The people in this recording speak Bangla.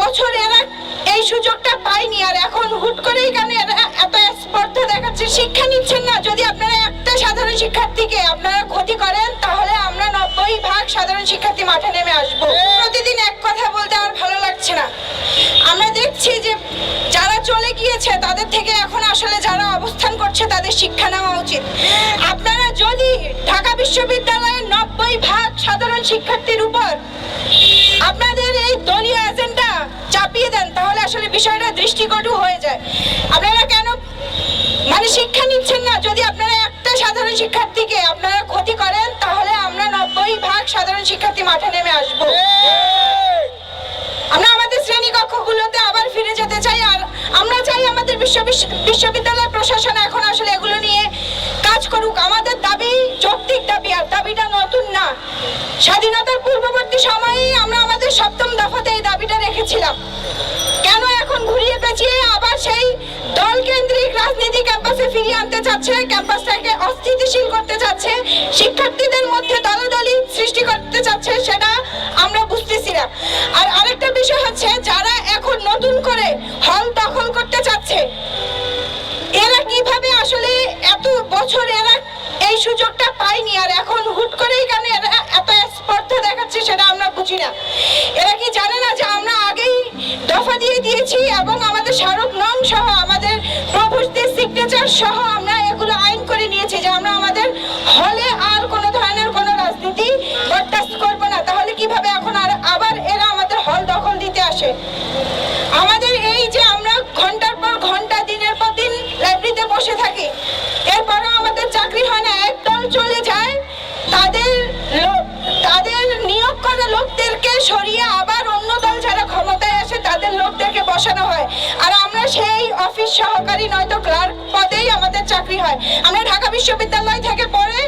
বছর এরা এই সুযোগটা পায়নি, আর এখন হুট করেই কেন এরা এত স্পর্ধা দেখাচ্ছে? শিক্ষা নিচ্ছেন না। যদি আপনারা একটা সাধারণ শিক্ষার্থীকে আপনারা ক্ষতি করেন, তাহলে আমরা নব্বই ভাগ সাধারণ শিক্ষার্থী মাঠে নেমে আসব। প্রতিদিন এক কথা বলতে আর ভালো লাগছে না। আমরা দেখছি যে যারা চলে গিয়েছে, তাদের থেকে এখন আসলে যারা অবস্থান করছে, তাদের শিক্ষা নেওয়া উচিত। আপনারা যদি ঢাকা বিশ্ববিদ্যালয়ের নব্বই ভাগ সাধারণ শিক্ষার্থীর আসলে বিষয়টা দৃষ্টিকটু হয়ে যায়। আপনারা কেন মানে শিক্ষা নিচ্ছেন না? যদি আপনারা একটা সাধারণ শিক্ষার্থীকে আপনারা ক্ষতি করেন, তাহলে আমরা নব্বই ভাগ সাধারণ শিক্ষার্থী মাঠে নেমে আসব। আমরা আমাদের শ্রেণি কক্ষগুলোতে আবার ফিরে যেতে চাই, আর আমরা চাই আমাদের বিশ্ব বিশ্ব- বিশ্ববিদ্যালয় প্রশাসন এখন আসলে এগুলো নিয়ে কাজ করুক। আমাদের দাবি যৌক্তিক দাবি, আর দাবিটা নতুন না। স্বাধীনতার পূর্ববর্তী সময়েই আমরা আমাদের সপ্তম দফাতে এই দাবিটা রেখেছিলাম কেন এখন ঘুরিয়ে পেঁচিয়ে আবার সেই দল কেন্দ্রিক রাজনীতি ফিরিয়ে চাচ্ছে, ক্যাম্পাসটাকে অস্থিতিশীল করতে চাচ্ছে, শিক্ষার্থীদের মধ্যে দলাদলি সৃষ্টি করতে চাচ্ছে সেটা আমরা বুঝতেছি না। আর আরেকটা বিষয় হচ্ছে, যারা এখন নতুন করে হল দখল করতে চাচ্ছে, এরা কীভাবে আসলে এত বছর এরা এই সুযোগটা পায়নি আর এখন হুট করেই কেন এরা এত স্পর্ধা দেখাচ্ছে সেটা আমরা বুঝি না। এরা কি জানে না যে আমরা আগেই দফা দিয়ে দিয়েছি এবং আমাদের স্মারক সিগনেচার সহ আমরা এগুলো আইন করে নিয়েছি যে আমরা আমাদের হলে আর কোনো ধরনের কোনো রাজনীতি বরদাস্ত করব না। তাহলে কীভাবে এখন আর আবার এরা আমাদের হল দখল দিতে আসে? আমাদের এই যে আমরা ঘণ্টার পর ঘণ্টা, দিনের পর দিন লাইব্রেরিতে বসে থাকি, এরপরও আমাদের চাকরি হয় না। একদল চলে যায়, তাদের তাদের নিয়োগ করা লোকদেরকে সরিয়ে আবার অন্য দল যারা ক্ষমতায় আসে, তাদের লোকদেরকে বসানো হয়। সহকারী নয়তো ক্লার্ক পদেই আমাদের চাকরি হয়। আমরা ঢাকা বিশ্ববিদ্যালয় থেকে পড়ে